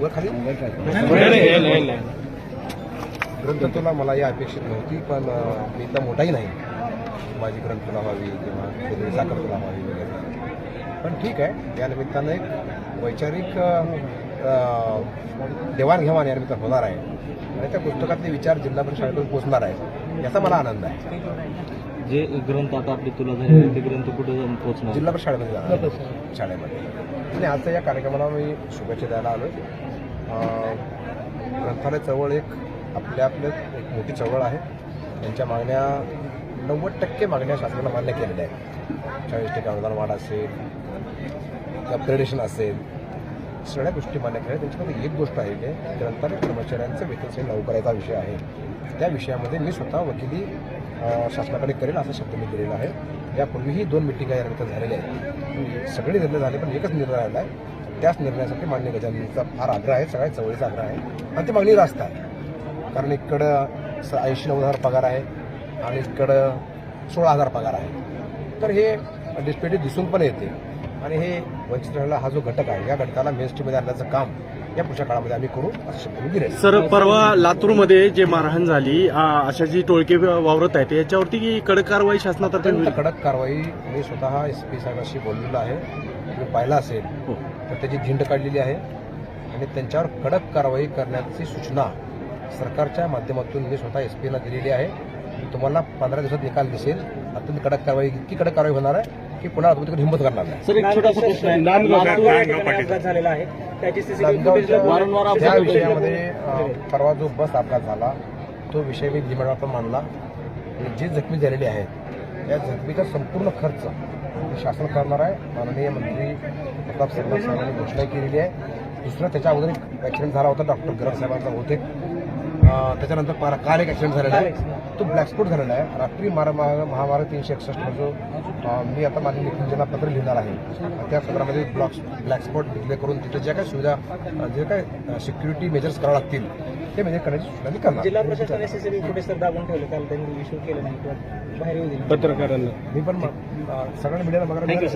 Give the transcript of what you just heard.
वर खाली? ग्रंथतुला मला या अपेक्षित नव्हती पण मी इतका मोठाही नाही. माझी ग्रंथतुला व्हावी किंवा वेगळी साखर तुला व्हावी वगैरे. पण ठीक आहे या निमित्तानं एक वैचारिक देवाणघेवाण या निमित्तानं होणार आहे. आणि त्या पुस्तकातले विचार जिल्हा परिषद शाळेतून पोहोचणार आहे याचा मला आनंद आहे. जे ग्रंथ आता आपले तुला झाले ते ग्रंथ कुठे जाऊन पोहोचणार जिल्हा परिषद शाळेमध्ये जाणार आहे. शाळेमध्ये. आणि आजच्या या कार्यक्रमाला मी शुभेच्छा द्यायला आलो ग्रंथालय चळवळ एक आपल्या आपल्यात एक मोठी चळवळ आहे. त्यांच्या मागण्या नव्वद टक्के मागण्या शासनाला मान्य केलेल्या आहेत. चाळीस टक्के अनुदान वाढ असेल अपग्रेडेशन असेल सगळ्या गोष्टी मान्य केल्या. त्यांच्यामध्ये एक गोष्ट आहे की ग्रंथालय कर्मचाऱ्यांचं वेतन श्रेणी लागू करायचा विषय आहे. त्या विषयामध्ये मी स्वतः वकिली शासनाकडे करेल असा शब्द मी दिलेला आहे. यापूर्वीही दोन मिटिंगा यानिमित्त झालेल्या आहेत. सगळे निर्णय झाले पण एकच निर्णय राहिला आहे. त्याच निर्णयासाठी मान्य गजाननचा फार आग्रह आहे सगळ्यात चवळीचा आग्रह आहे. आणि ते मागणी रास्त आहे. कारण इकडं स ऐंशी नऊ हजार पगार आहे आणि इकडं सोळा हजार पगार आहे. तर हे डिस्पेटी दिसून पण येते. आणि हे वंचित राहिलेला हा जो घटक आहे या घटकाला मेन स्ट्रीममध्ये आणण्याचं काम या पुढच्या काळामध्ये आम्ही करू असं शब्द मी दिले सर परवा लातूरमध्ये जे मारहाण झाली अशा जी टोळके वावरत आहेत याच्यावरती कडक कारवाई शासनातर्फे कडक कारवाई मी स्वतः एस पी साहेबांशी बोललेलो आहे. तुम्ही पाहिला असेल हो. तर त्याची धिंड काढलेली आहे. आणि त्यांच्यावर कडक कारवाई करण्याची सूचना सरकारच्या माध्यमातून मी स्वतः एस पीला दिलेली आहे. तुम्हाला पंधरा दिवसात निकाल दिसेल. अत्यंत कडक कारवाई इतकी कडक कारवाई होणार आहे की पुन्हा तुम्ही हिंमत करणार नाही. त्या होतो. विषयामध्ये परवा जो बस अपघात झाला तो विषय मी मांडला. आणि जे जखमी झालेले आहेत या जखमीचा संपूर्ण खर्च शासन करणार आहे. माननीय मंत्री प्रताप सरनाथ साहेबांनी घोषणा केलेली आहे. दुसरा त्याच्या अगोदर एक ॲक्सिडेंट झाला होता डॉक्टर गरड साहेबांचा अं, त्याच्यानंतर मला काल एक ॲक्सिडेंट झालेला आहे. तो ब्लॅकस्पॉट झालेला आहे. रात्री मारा महा- महाभारत तीनशे एकसष्ट जो मी आता माझ्या निकुंजना पत्र लिहिणार आहे. त्या पत्रामध्ये ब्लॉक ब्लॅक स्पॉट डिक्लेअर करून तिथे ज्या काही सुविधा जे काय सिक्युरिटी मेजर्स करावे लागतील ते मेजर करण्याची सूचना मी करणार. जिल्हा प्रशासनाने सीसीटीव्ही फुटेज तर दाबून ठेवलं. काल त्यांनी इश्यू केलं नाही. बाहेर पत्रकारांना. मी पण सगळ्या मीडियाला बघायला थँक्यू